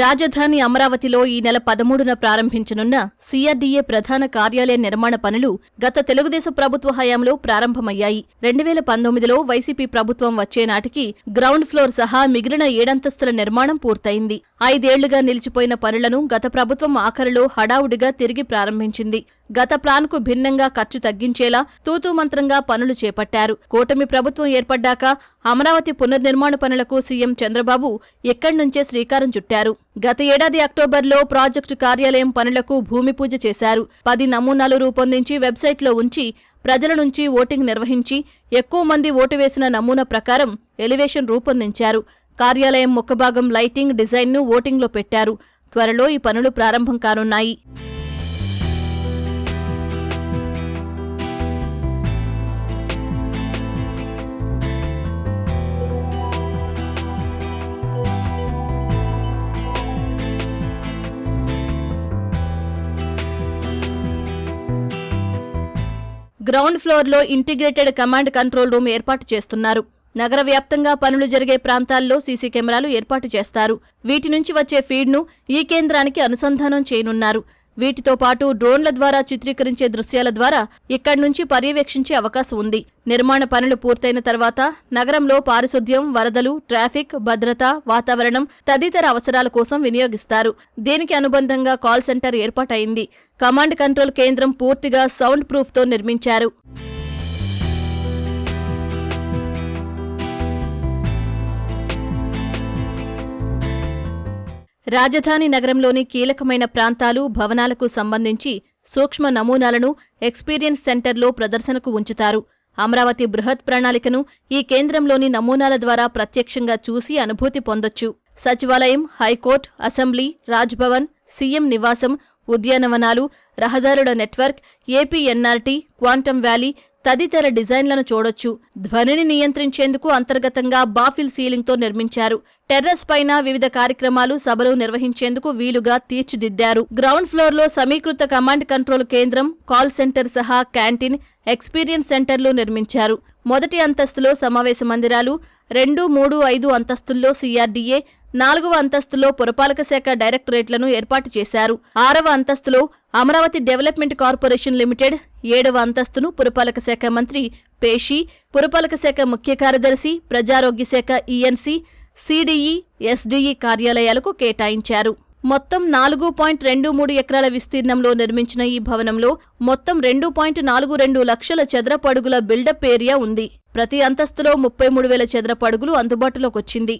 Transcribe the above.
రాజధాని అమరావతిలో ఈ నెల పదమూడున ప్రారంభించనున్న సీఆర్డీఏ ప్రధాన కార్యాలయ నిర్మాణ పనులు గత తెలుగుదేశం ప్రభుత్వ హయాంలో ప్రారంభమయ్యాయి. రెండు వేల పంతొమ్మిదిలో వైసీపీ ప్రభుత్వం వచ్చే నాటికి గ్రౌండ్ ఫ్లోర్ సహా మిగిలిన ఏడంతస్తుల నిర్మాణం పూర్తయింది. ఐదేళ్ళుగా నిలిచిపోయిన పనులను గత ప్రభుత్వం ఆఖరిలో హడావుడిగా తిరిగి ప్రారంభించింది. గత ప్లాన్కు భిన్నంగా ఖర్చు తగ్గించేలా తూతుమంత్రంగా పనులు చేపట్టారు. కూటమి ప్రభుత్వం ఏర్పడ్డాక అమరావతి పునర్నిర్మాణ పనులకు సీఎం చంద్రబాబు ఎక్కడి నుంచే శ్రీకారం చుట్టారు. గత ఏడాది అక్టోబర్లో ప్రాజెక్టు కార్యాలయం పనులకు భూమి పూజ చేశారు. పది నమూనాలు రూపొందించి వెబ్సైట్లో ఉంచి ప్రజల నుంచి ఓటింగ్ నిర్వహించి ఎక్కువ మంది ఓటు వేసిన నమూనా ప్రకారం ఎలివేషన్ రూపొందించారు. కార్యాలయం ముఖభాగం లైటింగ్ డిజైన్ను ఓటింగ్లో పెట్టారు. త్వరలో ఈ పనులు ప్రారంభం కానున్నాయి. గ్రౌండ్ ఫ్లోర్లో ఇంటిగ్రేటెడ్ కమాండ్ కంట్రోల్ రూమ్ ఏర్పాటు చేస్తున్నారు. నగర వ్యాప్తంగా పనులు జరిగే ప్రాంతాల్లో సీసీ కెమెరాలు ఏర్పాటు చేస్తారు. వీటి నుంచి వచ్చే ఫీడ్ను ఈ కేంద్రానికి అనుసంధానం చేయనున్నారు. వీటితో పాటు డ్రోన్ల ద్వారా చిత్రీకరించే దృశ్యాల ద్వారా ఇక్కడి నుంచి పర్యవేక్షించే అవకాశం ఉంది. నిర్మాణ పనులు పూర్తయిన తర్వాత నగరంలో పారిశుద్ధ్యం వరదలు ట్రాఫిక్ భద్రత వాతావరణం తదితర అవసరాల కోసం వినియోగిస్తారు. దీనికి అనుబంధంగా కాల్ సెంటర్ ఏర్పాటైంది. కమాండ్ కంట్రోల్ కేంద్రం పూర్తిగా సౌండ్ ప్రూఫ్తో నిర్మించారు. రాజధాని నగరంలోని కీలకమైన ప్రాంతాలు భవనాలకు సంబంధించి సూక్ష్మ నమూనాలను ఎక్స్పీరియన్స్ సెంటర్లో ప్రదర్శనకు ఉంచుతారు. అమరావతి బృహత్ ప్రణాళికను ఈ కేంద్రంలోని నమూనాల ద్వారా ప్రత్యక్షంగా చూసి అనుభూతి పొందొచ్చు. సచివాలయం హైకోర్టు అసెంబ్లీ రాజ్భవన్ సీఎం నివాసం ఉద్యానవనాలు రహదారుల నెట్వర్క్ ఏపీఎన్ఆర్టీ క్వాంటం వ్యాలీ తదితర డిజైన్లను చూడొచ్చు. ధ్వనిని నియంత్రించేందుకు అంతర్గతంగా బాఫిల్ సీలింగ్తో నిర్మించారు. టెర్రస్ పైన వివిధ కార్యక్రమాలు సభలు నిర్వహించేందుకు వీలుగా తీర్చిదిద్దారు. గ్రౌండ్ ఫ్లోర్లో సమీకృత కమాండ్ కంట్రోల్ కేంద్రం కాల్ సెంటర్ సహా క్యాంటీన్ ఎక్స్పీరియన్స్ సెంటర్లు నిర్మించారు. మొదటి అంతస్తులో సమావేశ మందిరాలు రెండు మూడు ఐదు అంతస్తుల్లో సీఆర్డీఏ నాలుగవ అంతస్తులో పురపాలక శాఖ డైరెక్టరేట్లను ఏర్పాటు చేశారు. ఆరవ అంతస్తులో అమరావతి డెవలప్మెంట్ కార్పొరేషన్ లిమిటెడ్ ఏడవ అంతస్తును పురపాలక శాఖ మంత్రి పేషి పురపాలక శాఖ ముఖ్య కార్యదర్శి ప్రజారోగ్య శాఖ ఈఎన్సీ సిడిఈ ఎస్డిఈ కార్యాలయాలకు కేటాయించారు. మొత్తం నాలుగు పాయింట్ రెండు మూడు ఎకరాల విస్తీర్ణంలో నిర్మించిన ఈ భవనంలో మొత్తం రెండు పాయింట్ నాలుగు రెండు లక్షల చదరపడుగుల బిల్డప్ ఏరియా ఉంది. ప్రతి అంతస్తులో ముప్పై మూడు వేల చదరపడుగులు అందుబాటులోకొచ్చింది.